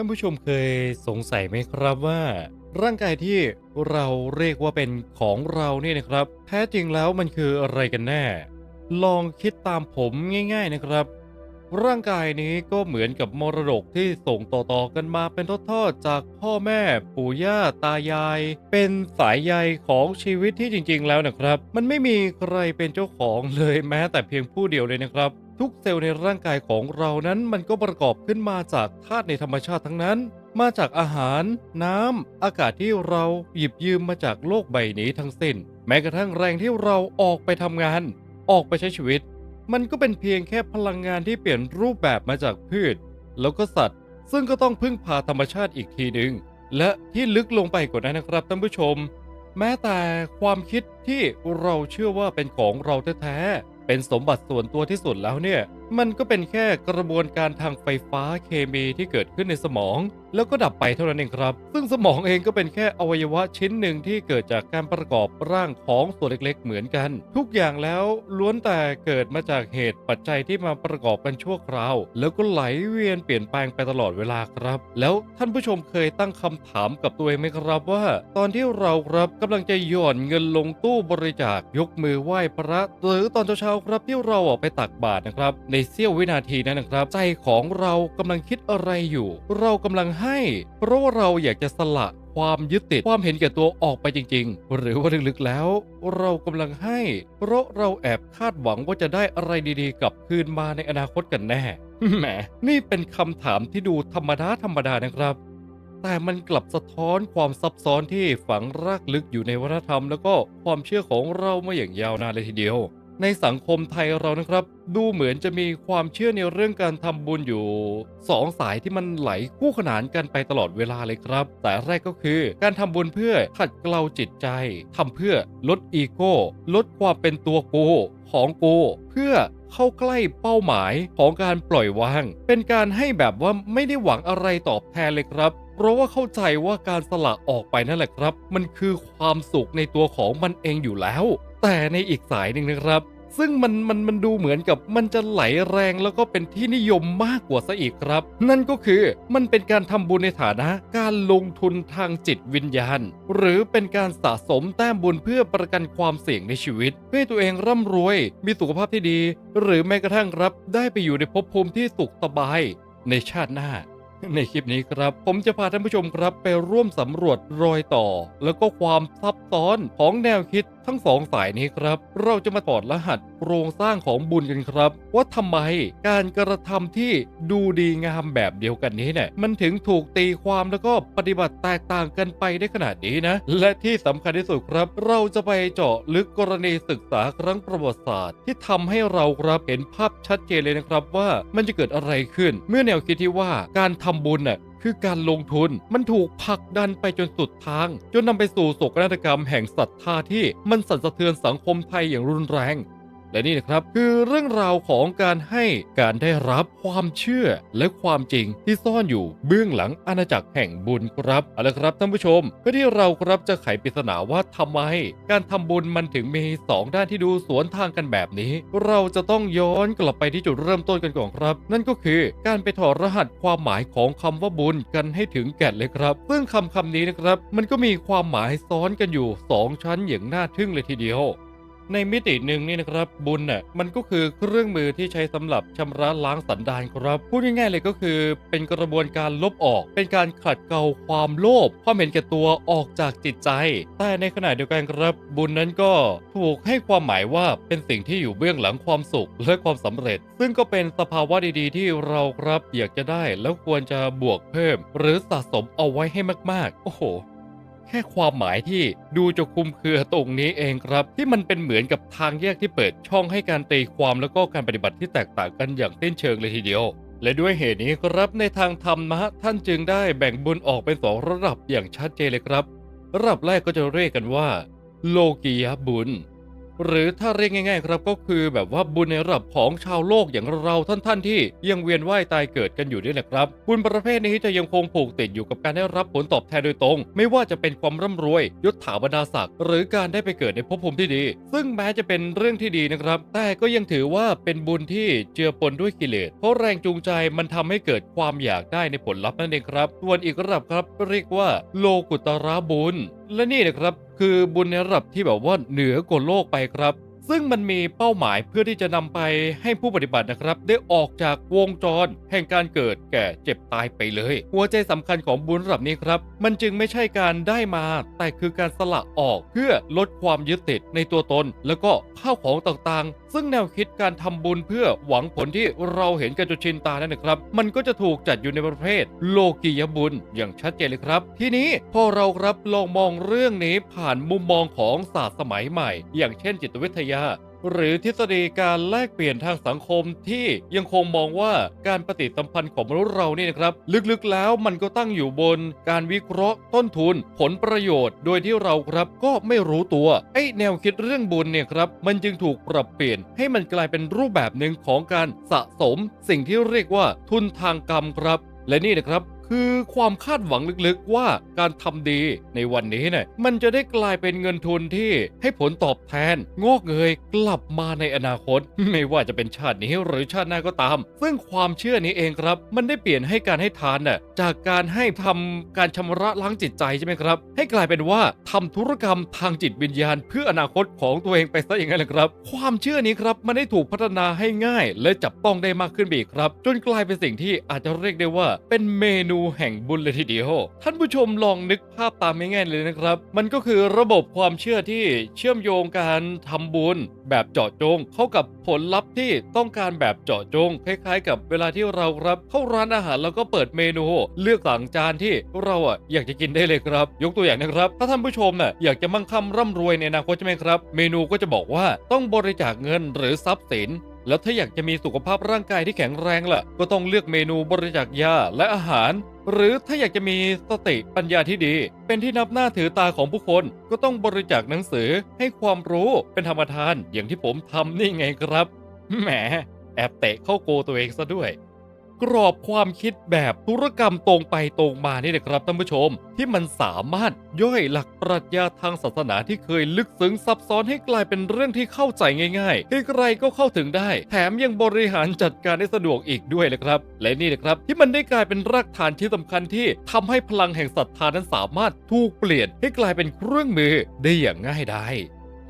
ท่านผู้ชมเคยสงสัยไหมครับว่า ร่างกายที่เราเรียกว่าเป็นของเราเนี่ยนะครับ แท้จริงแล้วมันคืออะไรกันแน่ ลองคิดตามผมง่าย ๆนะครับ ร่างกายนี้ก็เหมือนกับมรดกที่ส่งต่อๆกันมาเป็นทอดๆจากพ่อแม่ปู่ย่าตายาย เป็นสายใยของชีวิตที่จริงๆแล้วนะครับ มันไม่มีใครเป็นเจ้าของเลยแม้แต่เพียงผู้เดียวเลยนะครับ ทุกเซลล์ในร่างกายของเรานั้นมันก็ประกอบขึ้นมาจากธาตุในธรรมชาติทั้งนั้น มาจากอาหาร น้ำ อากาศที่เราหยิบยืมมาจากโลกใบนี้ทั้งสิ้น แม้กระทั่งแรงที่เราออกไปทำงาน ออกไปใช้ชีวิต มันก็เป็นเพียงแค่พลังงานที่เปลี่ยนรูปแบบมาจากพืช แล้วก็สัตว์ ซึ่งก็ต้องพึ่งพาธรรมชาติอีกทีหนึ่งและที่ลึกลงไปกว่านั้นนะครับท่านผู้ชม แม้แต่ความคิดที่เราเชื่อว่าเป็นของเราแท้ๆ เป็นสมบัติส่วนตัวที่สุดแล้วเนี่ย มันก็เป็นแค่กระบวนการทางไฟฟ้าเคมีที่เกิดขึ้นในสมอง แล้วก็ดับไปเท่านั้นเองครับ ซึ่งสมองเองก็เป็นแค่อวัยวะชิ้นหนึ่งที่เกิดจากการประกอบร่างของส่วนเล็กๆ เหมือนกัน ทุกอย่างแล้วล้วนแต่เกิดมาจากเหตุปัจจัยที่มาประกอบกันชั่วคราว แล้วก็ไหลเวียนเปลี่ยนแปลงไปตลอดเวลาครับ แล้วท่านผู้ชมเคยตั้งคำถามกับตัวเองไหมครับว่า ตอนที่เราครับกำลังจะหย่อนเงินลงตู้บริจาคยกมือไหว้พระหรือตอนเช้าๆครับที่เราออกไปตักบาตรนะครับ ในเสี้ยววินาทีนั้นนะครับ ใจของเรากำลังคิดอะไรอยู่ เรากำลังให้เพราะว่าเราอยากจะสละความยึดติดความเห็นแก่ตัวออกไปจริง ๆ หรือว่าลึกๆแล้ว เรากำลังให้ เพราะเราแอบคาดหวังว่าจะได้อะไรดีๆกลับคืนมาในอนาคตกันแน่แหมนี่เป็นคำถามที่ดูธรรมดาธรรมดานะครับ แต่มันกลับสะท้อนความซับซ้อนที่ฝังรากลึกอยู่ในวัฒนธรรม แล้วก็ความเชื่อของเรามาอย่างยาวนานเลยทีเดียว ในสังคมไทยเรานะครับ ดูเหมือนจะมีความเชื่อในเรื่องการทำบุญอยู่สองสายที่มันไหลคู่ขนานกันไปตลอดเวลาเลยครับแต่แรกก็คือ การทำบุญเพื่อขัดเกลาจิตใจทำเพื่อลดอีโก้ ลดความเป็นตัวกูของกูเพื่อเข้าใกล้เป้าหมายของการปล่อยวาง เป็นการให้แบบว่าไม่ได้หวังอะไรตอบแทนเลยครับ เพราะว่าเข้าใจว่าการสละออกไปนั่นแหละครับ มันคือความสุขในตัวของมันเองอยู่แล้ว แต่ในอีกสายหนึ่งนะครับ ซึ่งมันมันมันดูเหมือนกับมันจะไหลแรงแล้วก็เป็นที่นิยมมากกว่าซะอีกครับ นั่นก็คือมันเป็นการทำบุญในฐานะการลงทุนทางจิตวิญญาณ หรือเป็นการสะสมแต้มบุญเพื่อประกันความเสี่ยงในชีวิต เพื่อให้ตัวเองร่ำรวย มีสุขภาพที่ดี หรือแม้กระทั่งรับได้ไปอยู่ในภพภูมิที่สุขสบายในชาติหน้า ในคลิปนี้ครับ ผมจะพาท่านผู้ชมครับไปร่วมสำรวจรอยต่อ แล้วก็ความซับซ้อนของแนวคิดทั้งสองสายนี้ครับ เราจะมาถอดรหัส โครงสร้างของบุญกันครับ ว่าทำไมการกระทำที่ดูดีงามแบบเดียวกันนี้เนี่ยมันถึงถูกตีความแล้วก็ปฏิบัติแตกต่างกันไปได้ขนาดนี้นะ และที่สำคัญที่สุดครับ เราจะไปเจาะลึกกรณีศึกษาครั้งประวัติศาสตร์ ที่ทำให้เราครับเห็นภาพชัดเจนเลยนะครับว่ามันจะเกิดอะไรขึ้น เมื่อแนวคิดที่ว่าการทำบุญน่ะคือการลงทุนมันถูกผลักดันไปจนสุดทาง จนนำไปสู่โศกนาฏกรรมแห่งศรัทธาที่มันสั่นสะเทือนสังคมไทยอย่างรุนแรง และนี่นะครับคือเรื่องราวของการให้การได้รับความเชื่อและความจริงที่ซ่อนอยู่เบื้องหลังอาณาจักรแห่งบุญครับเอาละครับท่านผู้ชมเพื่อที่เราครับจะไขปริศนาว่าทำไม การทำบุญมันถึงมีสองด้านที่ดูสวนทางกันแบบนี้ เราจะต้องย้อนกลับไปที่จุดเริ่มต้นกันก่อนครับ นั่นก็คือการไปถอดรหัสความหมายของคำว่าบุญกันให้ถึงแก่นเลยครับ ซึ่งคำคำนี้นะครับ มันก็มีความหมายซ้อนกันอยู่สองชั้นอย่างน่าทึ่งเลยทีเดียว ในมิติหนึ่งนี่นะครับบุญน่ะมันก็คือเครื่องมือที่ใช้สำหรับชำระล้างสันดานครับพูดง่ายๆเลยก็คือ เป็นกระบวนการลบออก เป็นการขัดเกลาความโลภความเห็นแก่ตัวออกจากจิตใจ แต่ในขณะเดียวกันครับ บุญนั้นก็ถูกให้ความหมายว่าเป็นสิ่งที่อยู่เบื้องหลังความสุขและความสำเร็จ ซึ่งก็เป็นสภาวะดีๆ ที่เราครับอยากจะได้แล้วควรจะบวกเพิ่ม หรือสะสมเอาไว้ให้มากๆ โอ้โห แค่ความหมายที่ดูจะคุมเครือตรงนี้เองครับ ที่มันเป็นเหมือนกับทางแยกที่เปิดช่องให้การตีความแล้วก็การปฏิบัติที่แตกต่างกันอย่างเต้นเชิงเลยทีเดียว และด้วยเหตุนี้ครับในทางธรรมะท่านจึงได้แบ่งบุญออกเป็นสองระดับอย่างชัดเจนเลยครับ ระดับแรกก็จะเรียกกันว่า โลกียบุญ หรือถ้าเรียกง่าย ๆ ครับก็คือแบบว่าบุญในระดับของชาวโลกอย่างเราท่านๆ ที่ยังเวียนว่ายตายเกิดกันอยู่นี่แหละครับ บุญประเภทนี้จะยังคงผูกติดอยู่กับการได้รับผลตอบแทนโดยตรง ไม่ว่าจะเป็นความร่ำรวยยศถาบรรดาศักดิ์หรือการได้ไปเกิดในภพภูมิที่ดี ซึ่งแม้จะเป็นเรื่องที่ดีนะครับ แต่ก็ยังถือว่าเป็นบุญที่เจือปนด้วยกิเลสเพราะแรงจูงใจมันทำให้เกิดความอยากได้ในผลลัพธ์นั่นเองครับส่วนอีกระดับครับเรียกว่า โลกุตระบุญ และนี่นะครับ คือบุญในระดับที่แบบว่าเหนือกว่าโลกไปครับ ซึ่งมันมีเป้าหมายเพื่อที่จะนำไปให้ผู้ปฏิบัตินะครับ ได้ออกจากวงจร แห่งการเกิดแก่เจ็บตายไปเลย หัวใจสำคัญของบุญระดับนี้ครับ มันจึงไม่ใช่การได้มา แต่คือการสละออกเพื่อลดความยึดติดในตัวตน แล้วก็ข้าวของต่างๆซึ่งแนวคิดการทำบุญเพื่อหวังผลที่เราเห็นกันจนชินตานั่นนะครับ มันก็จะถูกจัดอยู่ในประเภท โลกียบุญอย่างชัดเจนเลยครับ ทีนี้พอเราครับลองมองเรื่องนี้ผ่านมุมมองของศาสตร์สมัยใหม่ อย่างเช่นจิตวิทยา หรือทฤษฎีการแลกเปลี่ยนทางสังคมที่ยังคงมองว่าการปฏิสัมพันธ์ของมนุษย์เรานี่นะครับ ลึกๆแล้วมันก็ตั้งอยู่บนการวิเคราะห์ต้นทุน ผลประโยชน์ โดยที่เราครับก็ไม่รู้ตัวไอ้แนวคิดเรื่องบุญเนี่ยครับมันจึงถูกปรับเปลี่ยนให้มันกลายเป็นรูปแบบหนึ่งของการสะสม สิ่งที่เรียกว่าทุนทางกรรมครับ และนี่นะครับ คือความคาดหวังลึกๆว่าการทำดีในวันนี้เนี่ยมันจะได้กลายเป็นเงินทุนที่ให้ผลตอบแทน งอกเงยกลับมาในอนาคต ไม่ว่าจะเป็นชาตินี้หรือชาติหน้าก็ตาม ซึ่งความเชื่อนี้เองครับ มันได้เปลี่ยนให้การให้ทานน่ะจากการให้ทำการชำระล้างจิตใจใช่ไหมครับ ให้กลายเป็นว่าทำธุรกรรมทางจิตวิญญาณ เพื่ออนาคตของตัวเองไปซะอย่างนั้นแหละครับ ความเชื่อนี้ครับมันได้ถูกพัฒนาให้ง่าย และจับต้องได้มากขึ้นไปอีกครับ จนกลายเป็นสิ่งที่อาจจะเรียกได้ว่าเป็นเมนูแห่งบุญเลยทีเดียว ท่านผู้ชมลองนึกภาพตามง่ายๆเลยนะครับ มันก็คือระบบความเชื่อที่เชื่อมโยงการทำบุญ แบบเจาะจง เข้ากับผลลัพธ์ที่ต้องการแบบเจาะจง คล้ายๆ กับเวลาที่เราครับเข้าร้านอาหารแล้วก็เปิดเมนู เลือกสั่งจานที่เราอะอยากจะกินได้เลยครับ ยกตัวอย่างนะครับ ถ้าท่านผู้ชมน่ะอยากจะมั่งคั่งร่ำรวยในอนาคตใช่ไหมครับ เมนูก็จะบอกว่าต้องบริจาคเงินหรือทรัพย์สิน แล้วถ้าอยากจะมีสุขภาพร่างกายที่แข็งแรงล่ะ ก็ต้องเลือกเมนูบริจาคยาและอาหาร หรือถ้าอยากจะมีสติปัญญาที่ดี เป็นที่นับหน้าถือตาของผู้คน ก็ต้องบริจาคหนังสือให้ความรู้เป็นธรรมทานอย่างที่ผมทำนี่ไงครับแหมแอบเตะเข้าโกตัวเองซะด้วย กรอบความคิดแบบธุรกรรมตรงไปตรงมานี่นะครับท่านผู้ชม ที่มันสามารถย่อยหลักปรัชญาทางศาสนาที่เคยลึกซึ้งซับซ้อนให้กลายเป็นเรื่องที่เข้าใจง่ายๆใครก็เข้าถึงได้ แถมยังบริหารจัดการได้สะดวกอีกด้วยนะครับ และนี่นะครับที่มันได้กลายเป็นรากฐานที่สำคัญที่ทำให้พลังแห่งศรัทธานั้นสามารถถูกเปลี่ยนให้กลายเป็นเครื่องมือได้อย่างง่ายดาย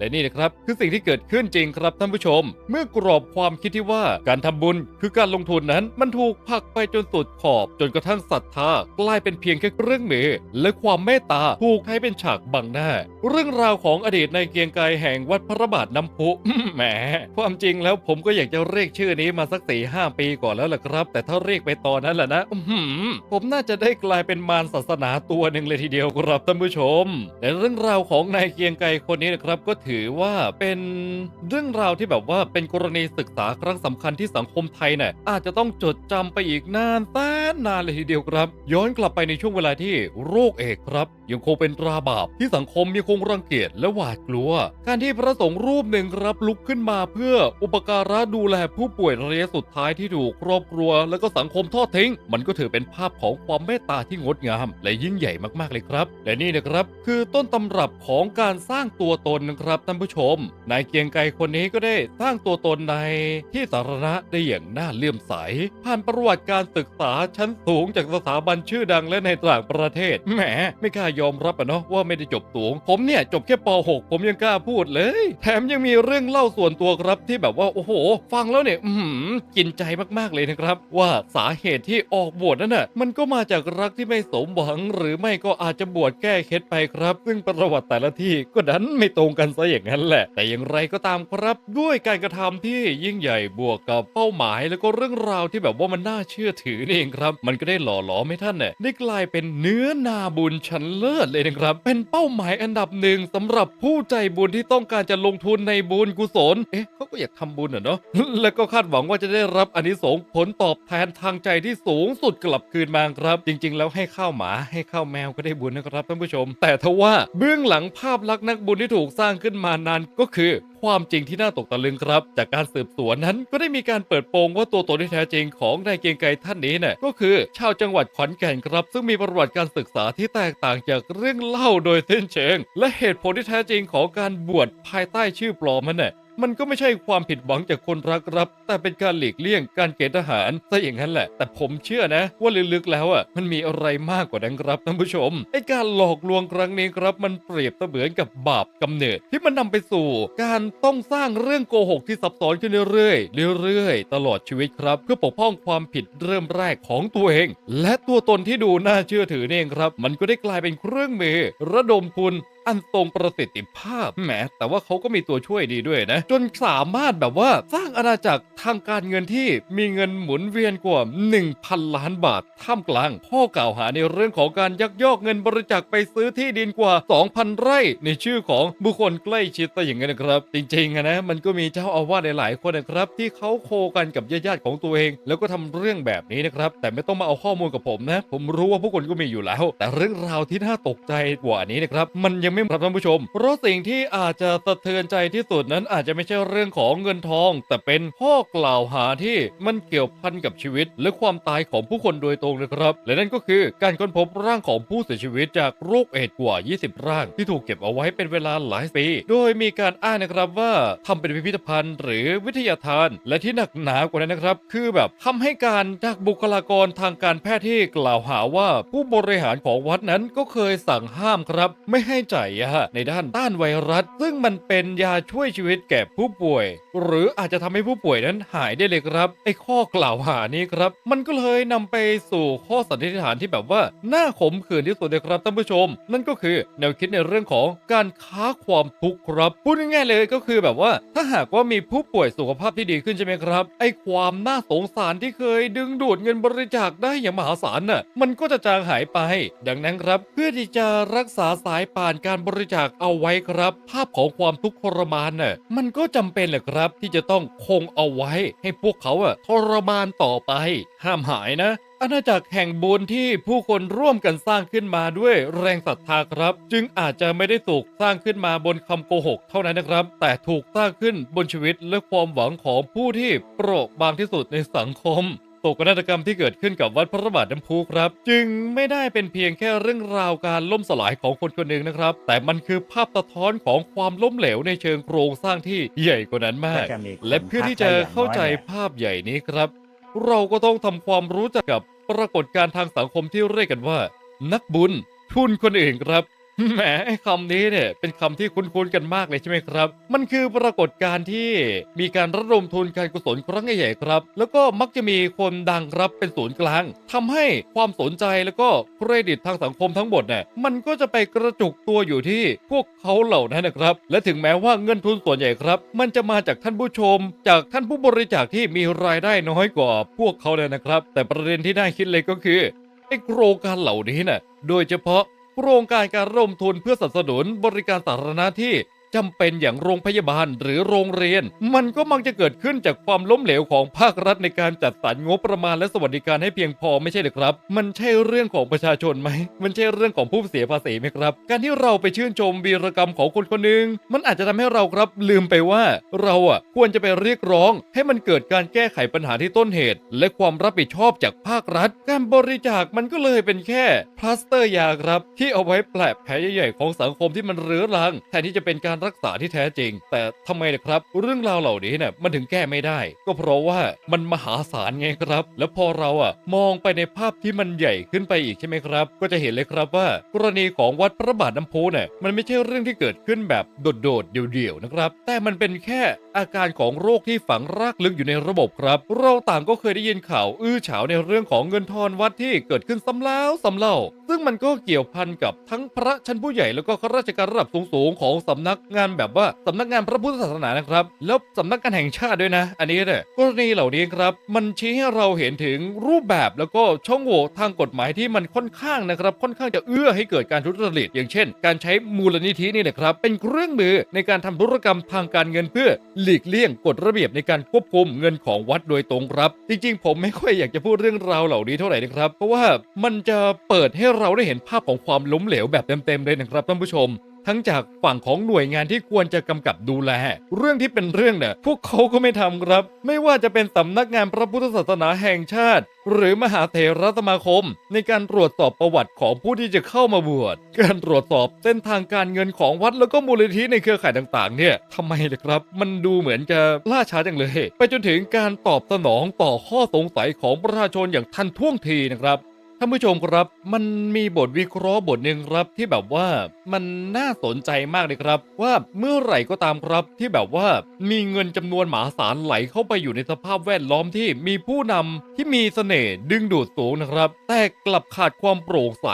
และนี่นะครับคือสิ่งที่เกิดขึ้นจริงครับท่านผู้ชม เมื่อกรอบความคิดที่ว่าการทำบุญคือการลงทุนนั้น มันถูกผลักไปจนสุดขอบจนกระทั่งศรัทธากลายเป็นเพียงแค่เครื่องมือ และความเมตตาถูกใช้เป็นฉากบังหน้า เรื่องราวของอดีตในเกียงไกแห่งวัดพระบาทน้ำพุแหมความจริงแล้วผมก็อยากจะเรียกชื่อนี้มาสักสี่ห้าปีก่อนแล้วล่ะครับ แต่ถ้าเรียกไปตอนนั้นแหละนะผมน่าจะได้กลายเป็นมารศาสนาตัวหนึ่งเลยทีเดียวครับท่านผู้ชม แต่เรื่องราวของนายเกียงไกรคนนี้นะครับก็ถือือว่าเป็นเรื่องราวที่แบบว่าเป็นกรณีศึกษาครั้งสำคัญที่สังคมไทยเนี่ยอาจจะต้องจดจำไปอีกนานแสนนานเลยทีเดียวครับ ย้อนกลับไปในช่วงเวลาที่โรคเอกครับ ยังคงเป็นตราบาปที่สังคมยังคงรังเกียจและหวาดกลัว การที่พระสงฆ์รูปหนึ่งครับลุกขึ้นมาเพื่ออุปการะดูแลผู้ป่วยระยะสุดท้ายที่ถูกครอบครัว และก็สังคมทอดทิ้ง มันก็ถือเป็นภาพของความเมตตาที่งดงาม และยิ่งใหญ่มากๆเลยครับ และนี่นะครับคือต้นตำรับของการสร้างตัวตนนะครับท่านผู้ชม นายเกียงไกรคนนี้ก็ได้สร้างตัวตนในที่สาธารณะได้อย่างน่าเลื่อมใส ผ่านประวัติการศึกษาชั้นสูงจากสถาบันชื่อดังและในต่างประเทศ แหม ไม่กล้ายอมรับอะเนาะว่าไม่ได้จบสูง ผมเนี่ยจบแค่ป .6 ผมยังกล้าพูดเลย แถมยังมีเรื่องเล่าส่วนตัวครับที่แบบว่าโอ้โห ฟังแล้วเนี่ยอือหือกินใจมากๆเลยนะครับ ว่าสาเหตุที่ออกบวชนั่นน่ะมันก็มาจากรักที่ไม่สมหวัง หรือไม่ก็อาจจะบวชแก้เคล็ดไปครับ ซึ่งประวัติแต่ละที่ก็ดันไม่ตรงกันซะอย่างนั้นแหละ แต่อย่างไรก็ตามครับด้วยการกระทำที่ยิ่งใหญ่บวกกับเป้าหมาย แล้วก็เรื่องราวที่แบบว่ามันน่าเชื่อถือนี่เองครับ มันก็ได้หล่อหลอมให้ท่านเนี่ยได้กลายเป็นเนื้อนาบุญชั้นเลิศเลยนะครับ เป็นเป้าหมายอันดับหนึ่งสำหรับผู้ใจบุญที่ต้องการจะลงทุนในบุญกุศลเอ๊ะเขาก็อยากทำบุญอะเนาะแล้วก็คาดหวังว่าจะได้รับอานิสงส์ผลตอบแทนทางใจที่สูงสุดกลับคืนมาครับ จริง ๆ แล้วให้ข้าวหมาให้ข้าวแมวก็ได้บุญนะครับท่านผู้ชม แต่ทว่าเบื้องหลังภาพลักษณ์นักบุญที่ถูกสร้างขึ้นขึ้นมานานก็คือความจริงที่น่าตกตะลึงครับ จากการสืบสวนนั้นก็ได้มีการเปิดโปงว่าตัวตนที่แท้จริงของนายเกียงไกรท่านนี้เนี่ยก็คือ ชาวจังหวัดขอนแก่นครับ ซึ่งมีประวัติการศึกษาที่แตกต่างจากเรื่องเล่าโดยสิ้นเชิง และเหตุผลที่แท้จริงของการบวชภายใต้ชื่อปลอมมันเนี่ย มันก็ไม่ใช่ความผิดหวังจากคนรักครับ แต่เป็นการหลีกเลี่ยงการเกณฑ์ทหารซะอย่างนั้นแหละ แต่ผมเชื่อนะ ว่าลึกๆแล้วอะมันมีอะไรมากกว่านั้นครับท่านผู้ชมไอการหลอกลวงครั้งนี้ครับ มันเปรียบเสมือนกับบาปกำเนิดที่มันนำไปสู่ การต้องสร้างเรื่องโกหกที่ซับซ้อนขึ้นเรื่อยๆเรื่อยๆ ตลอดชีวิตครับ เพื่อปกป้องความผิดเริ่มแรกของตัวเอง และตัวตนที่ดูน่าเชื่อถือนี่เองครับ มันก็ได้กลายเป็นเครื่องมือระดมทุน อันทรงประสิทธิภาพแหมแต่ว่าเขาก็มีตัวช่วยดีด้วยนะ จนสามารถแบบว่าสร้างอาณาจักรทางการเงินที่มีเงินหมุนเวียนกว่า 1,000 ล้านบาทท่ามกลางข้อกล่าวหาในเรื่องของการยักยอกเงินบริจาคไปซื้อที่ดินกว่า 2,000 ไร่ ในชื่อของบุคคลใกล้ชิดแต่อย่างนั้นนะครับ จริงๆนะมันก็มีเจ้าอาวาสหลายๆคนนะครับ ที่เขาโคกันกับญาติๆของตัวเอง แล้วก็ทำเรื่องแบบนี้นะครับ แต่ไม่ต้องมาเอาข้อมูลกับผมนะ ผมรู้ว่าผู้คนก็มีอยู่แล้ว แต่เรื่องราวที่น่าตกใจกว่านี้นะครับ มันยังไม่ครับท่านผู้ชม เพราะสิ่งที่อาจจะสะเทือนใจที่สุดนั้นอาจจะไม่ใช่เรื่องของเงินทอง แต่เป็นข้อกล่าวหาที่มันเกี่ยวพันกับชีวิต และความตายของผู้คนโดยตรงนะครับ และนั่นก็คือการค้นพบร่างของผู้เสียชีวิตจากโรคเอดส์กว่า 20 ร่าง ที่ถูกเก็บเอาไว้เป็นเวลาหลายปี โดยมีการอ้างนะครับว่าทำเป็นพิพิธภัณฑ์ หรือวิทยาทาน และที่หนักหนากว่านั้นนะครับ คือแบบคำให้การจากบุคลากรทางการแพทย์ที่กล่าวหาว่าผู้บริหารของวัดนั้นก็เคยสั่งห้ามครับ ไม่ให้จ่ายยาในด้านต้านไวรัส ซึ่งมันเป็นยาช่วยชีวิตแก่ผู้ป่วย หรืออาจจะทำให้ผู้ป่วยนั้นหายได้เลยครับ ไอ้ข้อกล่าวหานี้ครับ มันก็เลยนำไปสู่ข้อสันนิษฐานที่แบบว่าน่าขมขื่นที่สุดเลยครับท่านผู้ชม นั่นก็คือแนวคิดในเรื่องของการค้าความทุกข์ครับพูดง่ายๆเลยก็คือแบบว่า ถ้าหากว่ามีผู้ป่วยสุขภาพที่ดีขึ้นใช่ไหมครับ ไอ้ความน่าสงสารที่เคยดึงดูดเงินบริจาคได้อย่างมหาศาลน่ะมันก็จะจางหายไป ดังนั้นครับ เพื่อที่จะรักษาสายป่านการการบริจาคเอาไว้ครับ ภาพของความทุกข์ทรมานน่ะมันก็จำเป็นแหละครับ ที่จะต้องคงเอาไว้ ให้พวกเขาอะทรมานต่อไป ห้ามหายนะอาณาจักรแห่งบุญที่ผู้คนร่วมกันสร้างขึ้นมาด้วยแรงศรัทธาครับ จึงอาจจะไม่ได้ถูกสร้างขึ้นมาบนคำโกหกเท่านั้นนะครับ แต่ถูกสร้างขึ้นบนชีวิตและความหวังของผู้ที่เปราะบางที่สุดในสังคม โศกนาฏกรรมที่เกิดขึ้นกับวัดพระบาทน้ำพุครับ จึงไม่ได้เป็นเพียงแค่เรื่องราวการล่มสลายของคนคนหนึ่งนะครับ แต่มันคือภาพสะท้อนของความล้มเหลวในเชิงโครงสร้างที่ใหญ่กว่านั้นมากมและเพื่อที่จะเข้าใจภาพใหญ่นี้ครับ เราก็ต้องทำความรู้จักกับปรากฏการณ์ทางสังคมที่เรียกกันว่า นักบุญทุนคนอื่นครับ แหมคำนี้เนี่ยเป็นคำที่คุ้นๆกันมากเลยใช่ไหมครับ มันคือปรากฏการณ์ที่มีการระดมทุนการกุศลครั้งใหญ่ๆครับ แล้วก็มักจะมีคนดังครับเป็นศูนย์กลางทำให้ความสนใจแล้วก็เครดิตทางสังคมทั้งหมดเนี่ยมันก็จะไปกระจุกตัวอยู่ที่พวกเขาเหล่านั้นนะครับ และถึงแม้ว่าเงินทุนส่วนใหญ่ครับ มันจะมาจากท่านผู้ชม จากท่านผู้บริจาคที่มีรายได้น้อยกว่าพวกเขาเลยนะครับ แต่ประเด็นที่น่าคิดเลยก็คือไอ้โครงการเหล่านี้น่ะโดยเฉพาะ โครงการการร่วมทุนเพื่อสนับสนุนบริการสาธารณะที่ จำเป็นอย่างโรงพยาบาลหรือโรงเรียน มันก็มักจะเกิดขึ้นจากความล้มเหลวของภาครัฐในการจัดสรรงบประมาณและสวัสดิการให้เพียงพอไม่ใช่หรือครับ มันใช่เรื่องของประชาชนไหม มันใช่เรื่องของผู้เสียภาษีไหมครับ การที่เราไปชื่นชมวีรกรรมของคนคนหนึ่งมันอาจจะทำให้เราครับลืมไปว่า เราอะควรจะไปเรียกร้อง ให้มันเกิดการแก้ไขปัญหาที่ต้นเหตุ และความรับผิดชอบจากภาครัฐ การบริจาคมันก็เลยเป็นแค่พลาสเตอร์ยาครับที่เอาไว้แผลแผลใหญ่ๆของสังคมที่มันเรื้อรังแทนที่จะเป็นการรักษาที่แท้จริง แต่ทำไมนะครับ เรื่องราวเหล่านี้เนี่ยมันถึงแก้ไม่ได้ ก็เพราะว่ามันมหาศาลไงครับ แล้วพอเราอะมองไปในภาพที่มันใหญ่ขึ้นไปอีกใช่ไหมครับ ก็จะเห็นเลยครับว่ากรณีของวัดพระบาทน้ำพุเนี่ยมันไม่ใช่เรื่องที่เกิดขึ้นแบบโดดๆเดี่ยวๆนะครับ แต่มันเป็นแค่อาการของโรคที่ฝังรากลึกอยู่ในระบบครับ เราต่างก็เคยได้ยินข่าว อื้อฉาวในเรื่องของเงินทอนวัดที่เกิดขึ้นซ้ำแล้วซ้ำเล่า ซึ่งมันก็เกี่ยวพันกับทั้งพระชั้นผู้ใหญ่แล้วก็ข้าราชการระดับสูงๆของสำนักงานแบบว่าสำนักงานพระพุทธศาสนานะครับ แล้วสำนักงานแห่งชาติด้วยนะ อันนี้เนี่ยกรณีเหล่านี้ครับมันชี้ให้เราเห็นถึงรูปแบบแล้วก็ช่องโหว่ทางกฎหมายที่มันค่อนข้างนะครับ ค่อนข้างจะเอื้อให้เกิดการทุจริตอย่างเช่น การใช้มูลนิธินี่นะครับ เป็นเครื่องมือในการทำธุรกรรมทางการเงินเพื่อหลีกเลี่ยงกฎระเบียบในการควบคุมเงินของวัดโดยตรงครับ จริงๆ ผมไม่ค่อยอยากจะพูดเรื่องราวเหล่านี้เท่าไหร่นะครับ เพราะว่ามันจะเปิดให้เราได้เห็นภาพของความล้มเหลวแบบเต็มๆเลยนะครับท่านผู้ชม ทั้งจากฝั่งของหน่วยงานที่ควรจะกำกับดูแล เรื่องที่เป็นเรื่องเนี่ยพวกเขาก็ไม่ทำครับ ไม่ว่าจะเป็นสำนักงานพระพุทธศาสนาแห่งชาติ หรือมหาเถรสมาคม ในการตรวจสอบประวัติของผู้ที่จะเข้ามาบวชการตรวจสอบเส้นทางการเงินของวัดแล้วก็มูลนิธิในเครือข่ายต่างๆ เนี่ยทำไมล่ะครับ มันดูเหมือนจะล่าช้าจังเลย ไปจนถึงการตอบสนองต่อข้อสงสัยของประชาชนอย่างทันท่วงทีนะครับ ท่านผู้ชมครับ มันมีบทวิเคราะห์บทหนึ่งครับที่แบบว่า มันน่าสนใจมากเลยครับ ว่าเมื่อไหร่ก็ตามครับ ที่แบบว่ามีเงินจำนวนมหาศาลไหลเข้าไปอยู่ในสภาพแวดล้อมที่มีผู้นำที่มีเสน่ห์ดึงดูดสูงนะครับ แต่กลับขาดความโปร่งใส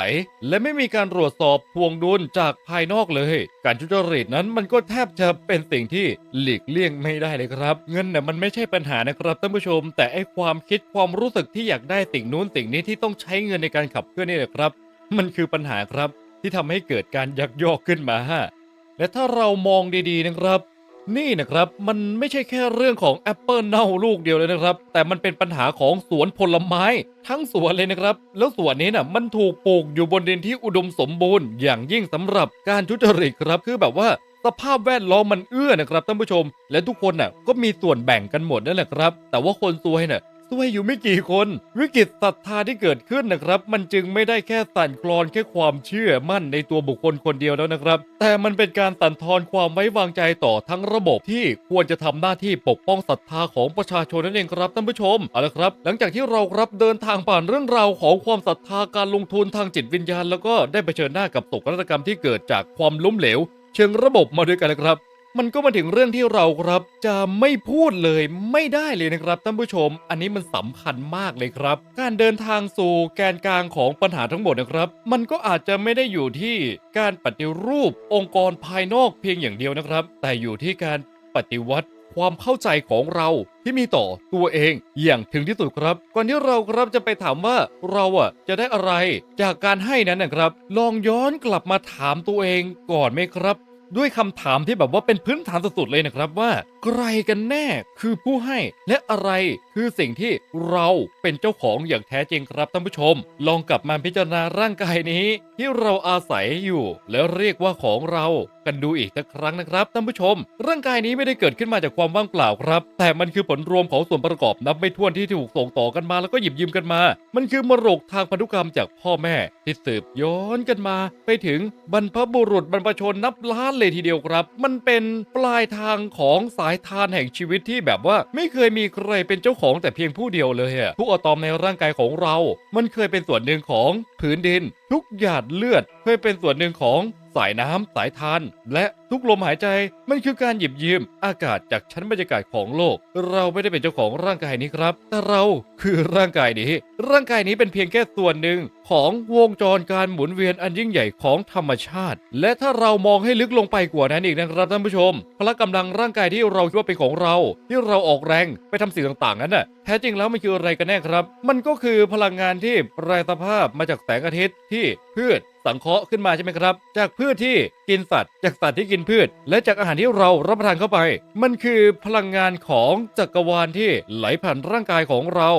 และไม่มีการตรวจสอบทวงดุลจากภายนอกเลย การทุจริตนั้นมันก็แทบจะเป็นสิ่งที่หลีกเลี่ยงไม่ได้เลยครับ เงินเนี่ยมันไม่ใช่ปัญหานะครับท่านผู้ชม แต่ไอความคิดความรู้สึกที่อยากได้สิ่งนู้นสิ่งนี้ที่ต้องใช้เงินในการขับเคลื่อนนี่แหละครับ มันคือปัญหาครับ ที่ทำให้เกิดการยักยอกขึ้นมา และถ้าเรามองดีๆนะครับ นี่นะครับมันไม่ใช่แค่เรื่องของแอปเปิลเน่าลูกเดียวเลยนะครับ แต่มันเป็นปัญหาของสวนผลไม้ ทั้งสวนเลยนะครับ แล้วสวนนี้น่ะมันถูกปลูกอยู่บนดินที่อุดมสมบูรณ์ อย่างยิ่งสำหรับการทุจริตครับคือแบบว่าสภาพแวดล้อมมันเอื้อนะครับท่านผู้ชม และทุกคนน่ะก็มีส่วนแบ่งกันหมดนั่นแหละครับ แต่ว่าคนซวยน่ะ ซวยอยู่ไม่กี่คน วิกฤตศรัทธาที่เกิดขึ้นนะครับ มันจึงไม่ได้แค่สั่นคลอนแค่ความเชื่อมั่นในตัวบุคคลคนเดียวแล้วนะครับ แต่มันเป็นการสั่นทอนความไว้วางใจต่อทั้งระบบที่ควรจะทำหน้าที่ปกป้องศรัทธาของประชาชนนั่นเองครับท่านผู้ชมเอาละครับ หลังจากที่เราครับเดินทางผ่านเรื่องราวของความศรัทธาการลงทุนทางจิตวิญญาณ แล้วก็ได้เผชิญหน้ากับโศกนาฏกรรมที่เกิดจากความล้มเหลว เชิงระบบมาด้วยกันนะครับ มันก็มาถึงเรื่องที่เราครับจะไม่พูดเลยไม่ได้เลยนะครับท่านผู้ชม อันนี้มันสำคัญมากเลยครับ การเดินทางสู่แกนกลางของปัญหาทั้งหมดนะครับ มันก็อาจจะไม่ได้อยู่ที่การปฏิรูปองค์กรภายนอกเพียงอย่างเดียวนะครับ แต่อยู่ที่การปฏิวัติความเข้าใจของเราที่มีต่อตัวเองอย่างถึงที่สุดครับ ก่อนที่เราครับจะไปถามว่าเราอะจะได้อะไรจากการให้นั้นนะครับ ลองย้อนกลับมาถามตัวเองก่อนไหมครับ ด้วยคำถามที่แบบว่าเป็นพื้นฐานสุดๆเลยนะครับว่า ใครกันแน่คือผู้ให้ และอะไรคือสิ่งที่เราเป็นเจ้าของอย่างแท้จริงครับท่านผู้ชม ลองกลับมาพิจารณาร่างกายนี้ ที่เราอาศัยอยู่ แล้วเรียกว่าของเรา กันดูอีกสักครั้งนะครับท่านผู้ชม ร่างกายนี้ไม่ได้เกิดขึ้นมาจากความว่างเปล่าครับ แต่มันคือผลรวมของส่วนประกอบนับไม่ถ้วนที่ถูกส่งต่อกันมาแล้วก็หยิบยืมกันมา มันคือมรดกทางพันธุกรรมจากพ่อแม่ ที่สืบย้อนกันมา ไปถึงบรรพบุรุษบรรพชนนับล้านเลยทีเดียวครับ มันเป็นปลายทางของสายทานแห่งชีวิตที่แบบว่า ไม่เคยมีใครเป็นเจ้าของแต่เพียงผู้เดียวเลยอะทุกอะตอมในร่างกายของเรา มันเคยเป็นส่วนหนึ่งของผืนดิน ทุกหยาดเลือด เคยเป็นส่วนหนึ่งของ สายน้ำสายทาน และทุกลมหายใจมันคือการหยิบยืมอากาศจากชั้นบรรยากาศของโลก เราไม่ได้เป็นเจ้าของร่างกายนี้ครับ แต่เราคือร่างกายนี้ ร่างกายนี้เป็นเพียงแค่ส่วนหนึ่งของวงจรการหมุนเวียนอันยิ่งใหญ่ของธรรมชาติ และถ้าเรามองให้ลึกลงไปกว่านั้นอีกนะครับท่านผู้ชม พละกำลังร่างกายที่เราคิดว่าเป็นของเรา ที่เราออกแรงไปทำสิ่งต่างๆนั้นน่ะแท้จริงแล้วมันคืออะไรกันแน่ครับ มันก็คือพลังงานที่แปรสภาพมาจากแสงอาทิตย์ที่พืชสังเคราะห์ขึ้นมาใช่ไหมครับ จากพืชที่ กินสัตว์ จากสัตว์ที่กินพืช และจากอาหารที่เรารับประทานเข้าไป มันคือพลังงานของจักรวาลที่ไหลผ่านร่างกายของเรา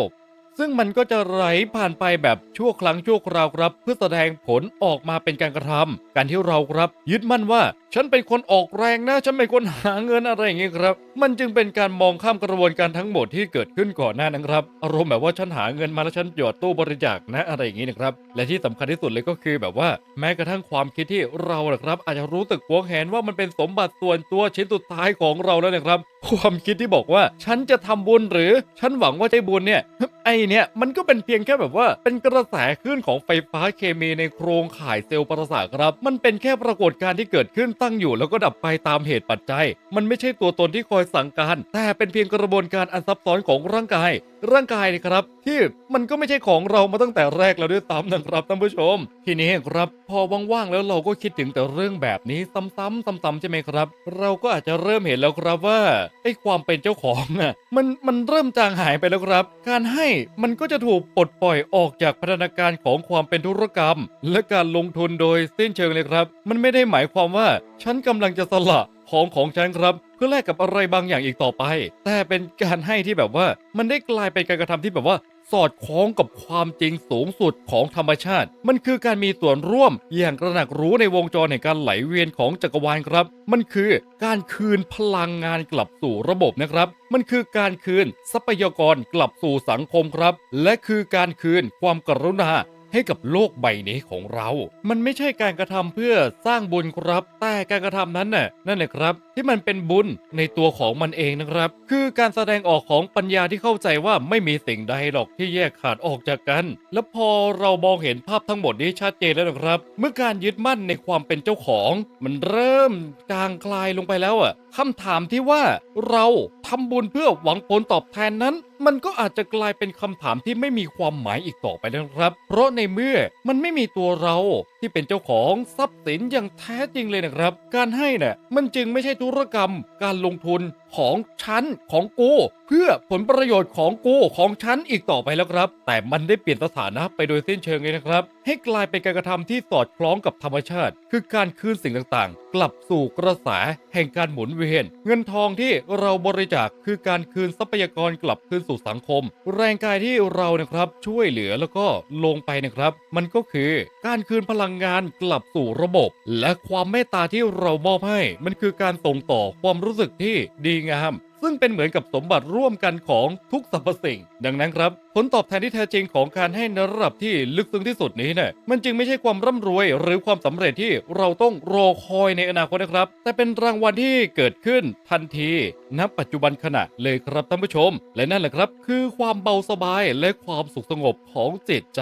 ซึ่งมันก็จะไหลผ่านไปแบบชั่วครั้งชั่วคราวครับ เพื่อแสดงผลออกมาเป็นการกระทำการที่เราครับ ยึดมั่นว่า ฉันเป็นคนออกแรงนะ ฉันเป็นคนหาเงินอะไรอย่างเงี้ยครับ มันจึงเป็นการมองข้ามกระบวนการทั้งหมดที่เกิดขึ้นก่อนหน้านั้นครับอารมณ์แบบว่าฉันหาเงินมาแล้วฉันหยอดตู้บริจาคนะอะไรอย่างงี้นะครับและที่สำคัญที่สุดเลยก็คือแบบว่าแม้กระทั่งความคิดที่เรานะครับ อาจจะรู้สึกหวงแหนว่ามันเป็นสมบัติส่วนตัวชิ้นสุดท้ายของเราแล้วนะครับ ความคิดที่บอกว่าฉันจะทำบุญหรือฉันหวังว่าจะได้บุญเนี่ยไอนี่ยมันก็เป็นเพียงแค่แบบว่า เป็นกระแสคลื่นของไฟฟ้าเคมีในโครงข่ายเซลล์ประสาทครับ มันเป็นแค่ปรากฏการณ์ที่เกิดขึ้นตั้งอยู่ แล้วก็ดับไปตามเหตุปัจจัย มันไม่ใช่ตัวตนที่คอยสั่งการ แต่เป็นเพียงกระบวนการอันซับซ้อนของร่างกายร่างกายนะครับ ที่มันก็ไม่ใช่ของเรามาตั้งแต่แรกแล้วด้วยซ้ำนะครับท่านผู้ชม ทีนี้ครับพอว่างๆแล้วเราก็คิดถึงแต่เรื่องแบบนี้ซ้ำๆซ้ำๆใช่ไหมครับ เราก็อาจจะเริ่มเห็นแล้วครับว่าไอ้ความเป็นเจ้าของอะมันมันเริ่มจางหายไปแล้วครับ การให้มันก็จะถูกปลดปล่อยออกจากพัฒนาการของความเป็นธุรกรรม และการลงทุนโดยสิ้นเชิงเลยครับ มันไม่ได้หมายความว่าฉันกำลังจะสละ ของของฉันครับ เพื่อแลกกับอะไรบางอย่างอีกต่อไป แต่เป็นการให้ที่แบบว่า มันได้กลายเป็นการกระทำที่แบบว่า สอดคล้องกับความจริงสูงสุดของธรรมชาติ มันคือการมีส่วนร่วมอย่างตระหนักรู้ในวงจรแห่งการไหลเวียนของจักรวาลครับ มันคือการคืนพลังงานกลับสู่ระบบนะครับ มันคือการคืนทรัพยากรกลับสู่สังคมครับ และคือการคืนความกรุณา ให้กับโลกใบนี้ของเรา มันไม่ใช่การกระทำเพื่อสร้างบุญครับ แต่การกระทำนั้นน่ะนั่นแหละครับ ที่มันเป็นบุญในตัวของมันเองนะครับ คือการแสดงออกของปัญญาที่เข้าใจว่าไม่มีสิ่งใดหรอกที่แยกขาดออกจากกัน แล้วพอเรามองเห็นภาพทั้งหมดนี้ชัดเจนแล้วนะครับ เมื่อการยึดมั่นในความเป็นเจ้าของ มันเริ่มจางคลายลงไปแล้วอะคำถามที่ว่าเราทำบุญเพื่อหวังผลตอบแทนนั้น มันก็อาจจะกลายเป็นคำถามที่ไม่มีความหมายอีกต่อไปนะครับ เพราะในเมื่อมันไม่มีตัวเราที่เป็นเจ้าของทรัพย์สินอย่างแท้จริงเลยนะครับ การให้น่ะมันจึงไม่ใช่ธุรกรรม การลงทุนของฉันของกู เพื่อผลประโยชน์ของกูของฉันอีกต่อไปแล้วครับ แต่มันได้เปลี่ยนสถานะไปโดยสิ้นเชิงเลยนะครับ ให้กลายเป็นการกระทำที่สอดคล้องกับธรรมชาติ คือการคืนสิ่งต่างๆ กลับสู่กระแสแห่งการหมุนเวียนเงินทองที่เราบริจาคคือการคืนทรัพยากรกลับคืนสู่สังคม แรงกายที่เรานะครับช่วยเหลือแล้วก็ลงไปนะครับ มันก็คือการคืนพลังงานกลับสู่ระบบ และความเมตตาที่เรามอบให้ มันคือการส่งต่อความรู้สึกที่ดีงาม ซึ่งเป็นเหมือนกับสมบัติร่วมกันของทุกสรรพสิ่ง ดังนั้นครับ ผลตอบแทนที่แท้จริงของการให้ในระดับที่ลึกซึ้งที่สุดนี้เนี่ยมันจึงไม่ใช่ความร่ำรวย หรือความสำเร็จที่เราต้องรอคอยในอนาคตนะครับ แต่เป็นรางวัลที่เกิดขึ้นทันทีณปัจจุบันขณะเลยครับท่านผู้ชม และนั่นแหละครับ คือความเบาสบายและความสุขสงบของจิตใจ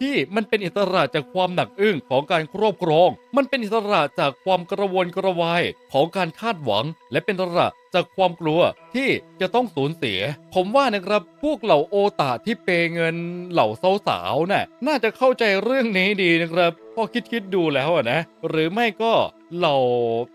ที่มันเป็นอิสระจากความหนักอึ้งของการครอบครอง มันเป็นอิสระจากความกระวนกระวายของการคาดหวัง และเป็นอิสระ จากความกลัวที่จะต้องสูญเสีย ผมว่านะครับพวกเหล่าโอตาที่เปย์เงินเหล่าสาวๆน่ะน่าจะเข้าใจเรื่องนี้ดีนะครับพอคิดๆดูแล้วนะ หรือไม่ก็ เหล่า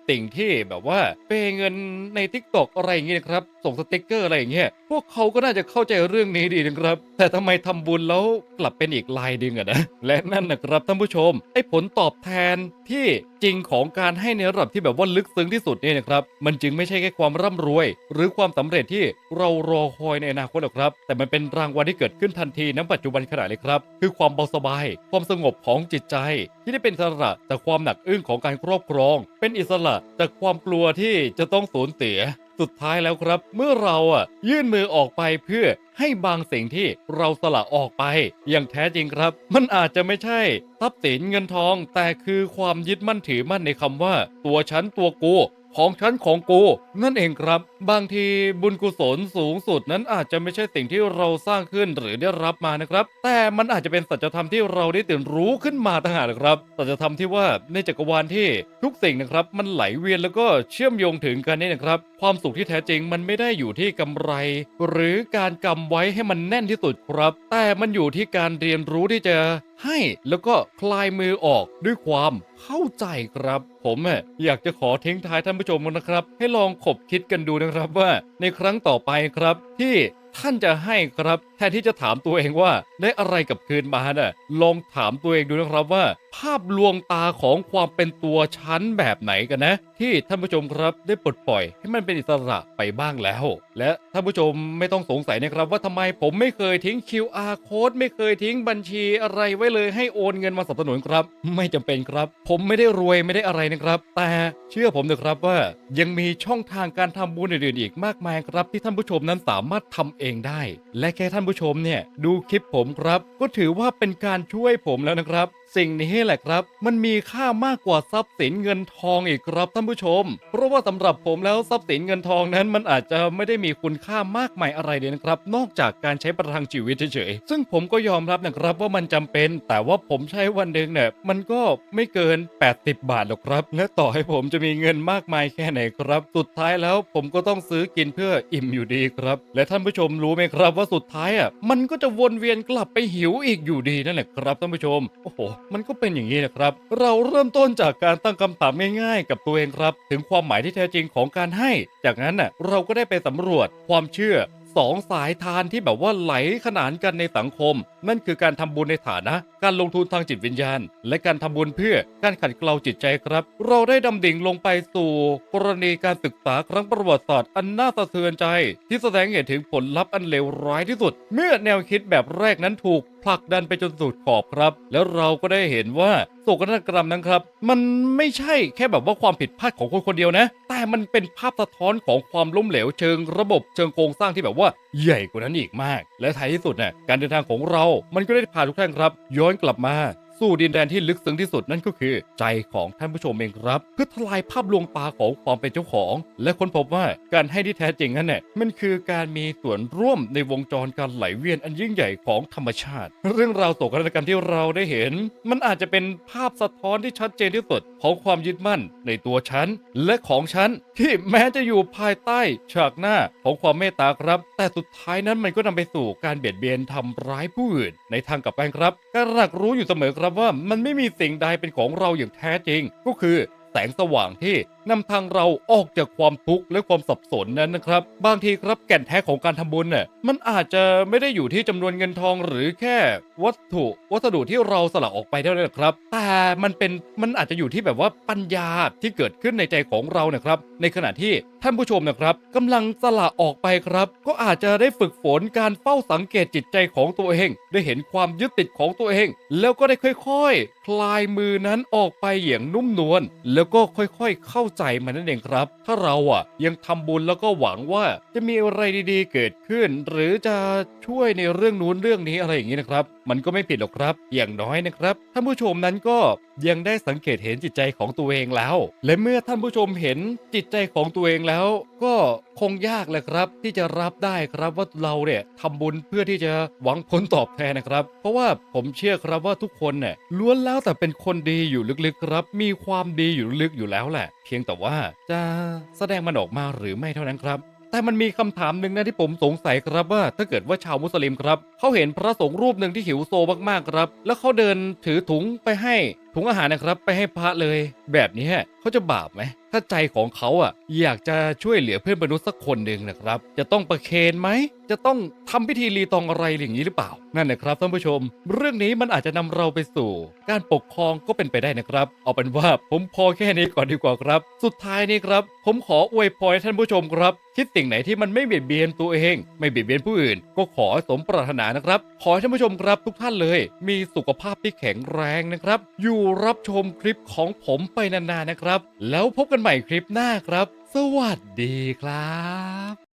ติ่งที่แบบว่าเปย์เงินในทิกตอกอะไรอย่างเงี้ยนะครับ ส่งสติกเกอร์อะไรอย่างเงี้ยพวกเขาก็น่าจะเข้าใจเรื่องนี้ดีนะครับ แต่ทำไมทำบุญแล้วกลับเป็นอีกลายดึงอะนะและนั่นนะครับท่านผู้ชมไอ้ผลตอบแทนที่จริงของการให้ในระดับที่แบบว่าลึกซึ้งที่สุดเนี่ยนะครับ มันจึงไม่ใช่แค่ความร่ำรวย หรือความสำเร็จที่เรารอคอยในอนาคตหรอกครับ แต่มันเป็นรางวัลที่เกิดขึ้นทันทีณปัจจุบันขณะเลยครับ คือความเบาสบาย ความสงบของจิตใจ ที่ได้เป็นสระจากความหนักอึ้งของการครอบครองเป็นอิสระจากความกลัวที่จะต้องสูญเสีย สุดท้ายแล้วครับ เมื่อเราอะยื่นมือออกไปเพื่อให้บางสิ่งที่เราสละออกไป อย่างแท้จริงครับ มันอาจจะไม่ใช่ ทรัพย์สินเงินทอง แต่คือความยึดมั่นถือมั่นในคำว่า ตัวฉันตัวกู ของฉันของกูนั่นเองครับ บางทีบุญกุศลสูงสุดนั้นอาจจะไม่ใช่สิ่งที่เราสร้างขึ้นหรือได้รับมานะครับ แต่มันอาจจะเป็นสัจธรรมที่เราได้ตื่นรู้ขึ้นมาต่างหากนะครับสัจธรรมที่ว่าในจักรวาลที่ทุกสิ่งนะครับ มันไหลเวียนแล้วก็เชื่อมโยงถึงกันนี่นะครับ ความสุขที่แท้จริงมันไม่ได้อยู่ที่กำไร หรือการกำไว้ให้มันแน่นที่สุดครับ แต่มันอยู่ที่การเรียนรู้ที่จะให้แล้วก็คลายมือออกด้วยความเข้าใจครับ ผมอะอยากจะขอทิ้งท้ายท่านผู้ชมนะครับ ให้ลองขบคิดกันดูนะครับว่าในครั้งต่อไปครับที่ ท่านจะให้ครับ แทนที่จะถามตัวเองว่าได้อะไรกับคืนมาน่ะ ลองถามตัวเองดูนะครับว่า ภาพลวงตาของความเป็นตัวชั้นแบบไหนกันนะ ที่ท่านผู้ชมครับได้ปลดปล่อยให้มันเป็นอิสระไปบ้างแล้ว และท่านผู้ชมไม่ต้องสงสัยนะครับว่าทำไมผมไม่เคยทิ้ง QR code ไม่เคยทิ้งบัญชีอะไรไว้เลยให้โอนเงินมาสนับสนุนครับ ไม่จำเป็นครับ ผมไม่ได้รวยไม่ได้อะไรนะครับ แต่เชื่อผมเถอะครับว่ายังมีช่องทางการทำบุญอื่นๆอีกมากมายครับ ที่ท่านผู้ชมนั้นสามารถทำเองได้ และแค่ท่านผู้ชมเนี่ยดูคลิปผมครับ ก็ถือว่าเป็นการช่วยผมแล้วนะครับ สิ่งนี้แหละครับ มันมีค่ามากกว่าทรัพย์สินเงินทองอีกครับท่านผู้ชม เพราะว่าสำหรับผมแล้วทรัพย์สินเงินทองนั้น มันอาจจะไม่ได้มีคุณค่ามากมายอะไรเลยนะครับ นอกจากการใช้ประทังชีวิตเฉยๆซึ่งผมก็ยอมรับนะครับว่ามันจำเป็น แต่ว่าผมใช้วันหนึ่งเนี่ยมันก็ไม่เกิน 80 บาทหรอกครับ และต่อให้ผมจะมีเงินมากมายแค่ไหนครับ สุดท้ายแล้วผมก็ต้องซื้อกินเพื่ออิ่มอยู่ดีครับ และท่านผู้ชมรู้ไหมครับว่าสุดท้ายอะมันก็จะวนเวียนกลับไปหิวอีกอยู่ดีนั่นแหละครับท่านผู้ชมโอ้โหมันก็เป็นอย่างนี้นะครับ เราเริ่มต้นจากการตั้งคำถามง่ายๆ กับตัวเองครับ ถึงความหมายที่แท้จริงของการให้ จากนั้นน่ะเราก็ได้ไปสำรวจความเชื่อ สองสายทานที่แบบว่าไหลขนานกันในสังคม นั่นคือการทำบุญในฐานะ การลงทุนทางจิตวิญญาณ และการทำบุญเพื่อการขัดเกลาจิตใจครับ เราได้ดำดิ่งลงไปสู่กรณีการศึกษาครั้งประวัติศาสตร์อันน่าสะเทือนใจ ที่แสดงเห็นถึงผลลัพธ์อันเลวร้ายที่สุด เมื่อแนวคิดแบบแรกนั้นถูกผลักดันไปจนสุดขอบครับ แล้วเราก็ได้เห็นว่าโศกนาฏกรรมนั้นครับ มันไม่ใช่แค่แบบว่าความผิดพลาดของคนคนเดียวนะ แต่มันเป็นภาพสะท้อนของความล้มเหลวเชิงระบบเชิงโครงสร้างที่แบบว่าใหญ่กว่านั้นอีกมาก และท้ายที่สุดน่ะการเดินทางของเรา มันก็ได้พาทุกท่านครับ ย้อนกลับมา สู่ดินแดนที่ลึกซึ้งที่สุดนั่นก็คือ ใจของท่านผู้ชมเองครับ เพื่อทลายภาพลวงตาของความเป็นเจ้าของ และค้นพบว่าการให้ที่แท้จริงนั่นแหละมันคือการมีส่วนร่วมในวงจรการไหลเวียนอันยิ่งใหญ่ของธรรมชาติ เรื่องราวโศกนาฏกรรมที่เราได้เห็น มันอาจจะเป็นภาพสะท้อนที่ชัดเจนที่สุดของความยึดมั่นในตัวฉันและของฉันที่แม้จะอยู่ภายใต้ฉากหน้าของความเมตตาครับ แต่สุดท้ายนั้นมันก็นำไปสู่การเบียดเบียนทำร้ายผู้อื่นในทางกลับกันครับการรักรู้อยู่เสมอครับว่ามันไม่มีสิ่งใดเป็นของเราอย่างแท้จริง ก็คือแสงสว่างที่ นำทางเราออกจากความทุกข์และความสับสนนั้นนะครับ บางทีครับแก่นแท้ของการทำบุญเนี่ยมันอาจจะไม่ได้อยู่ที่จำนวนเงินทองหรือแค่วัตถุวัสดุที่เราสละออกไปเท่านั้นครับ แต่มันเป็นมันอาจจะอยู่ที่แบบว่าปัญญาที่เกิดขึ้นในใจของเรานะครับ ในขณะที่ท่านผู้ชมนะครับกำลังสละออกไปครับ ก็อาจจะได้ฝึกฝนการเฝ้าสังเกตจิตใจของตัวเอง ได้เห็นความยึดติดของตัวเอง แล้วก็ได้ค่อยๆ คลายมือนั้นออกไปอย่างนุ่มนวลแล้วก็ค่อยๆ เข้าใจมันนั่นเองครับ ถ้าเราอะยังทำบุญแล้วก็หวังว่าจะมีอะไรดีๆเกิดขึ้น หรือจะช่วยในเรื่องนู้นเรื่องนี้อะไรอย่างนี้นะครับ มันก็ไม่ผิดหรอกครับ อย่างน้อยนะครับ ท่านผู้ชมนั้นก็ยังได้สังเกตเห็นจิตใจของตัวเองแล้ว และเมื่อท่านผู้ชมเห็นจิตใจของตัวเองแล้ว ก็คงยากเลยครับ ที่จะรับได้ครับว่าเราเนี่ยทำบุญเพื่อที่จะหวังผลตอบแทนนะครับ เพราะว่าผมเชื่อครับว่าทุกคนเนี่ยล้วนแล้วแต่เป็นคนดีอยู่ลึกๆครับ มีความดีอยู่ลึกอยู่แล้วแหละ เพียงแต่ว่าจะแสดงมันออกมาหรือไม่เท่านั้นครับ แต่มันมีคำถามหนึ่งนะที่ผมสงสัยครับว่า ถ้าเกิดว่าชาวมุสลิมครับเขาเห็นพระสงฆ์รูปหนึ่งที่หิวโซมากๆครับ แล้วเขาเดินถือถุงไปให้ งอาหารนะครับไปให้พระเลย แบบนี้เขาจะบาปไหมถ้าใจของเขาอะอยากจะช่วยเหลือเพื่อนมนุษย์สักคนหนึ่งนะครับ จะต้องประเคนไหม จะต้องทำพิธีรีตองอะไรอย่างนี้หรือเปล่า นั่นนะครับท่านผู้ชม เรื่องนี้มันอาจจะนำเราไปสู่ การปกครองก็เป็นไปได้นะครับ เอาเป็นว่าผมพอแค่นี้ก่อนดีกว่าครับ สุดท้ายนี้ครับ ผมขออวยพรท่านผู้ชมครับ คิดสิ่งไหนที่มันไม่เบียดเบียนตัวเอง ไม่เบียดเบียนผู้อื่น ก็ขอสมปรารถนานะครับ ขอให้ท่านผู้ชมครับ ทุกท่านเลย มีสุขภาพที่แข็งแรงนะครับ อยู่รับชมคลิปของผมไปนานๆนะครับ แล้วพบกันใหม่คลิปหน้าครับ สวัสดีครับ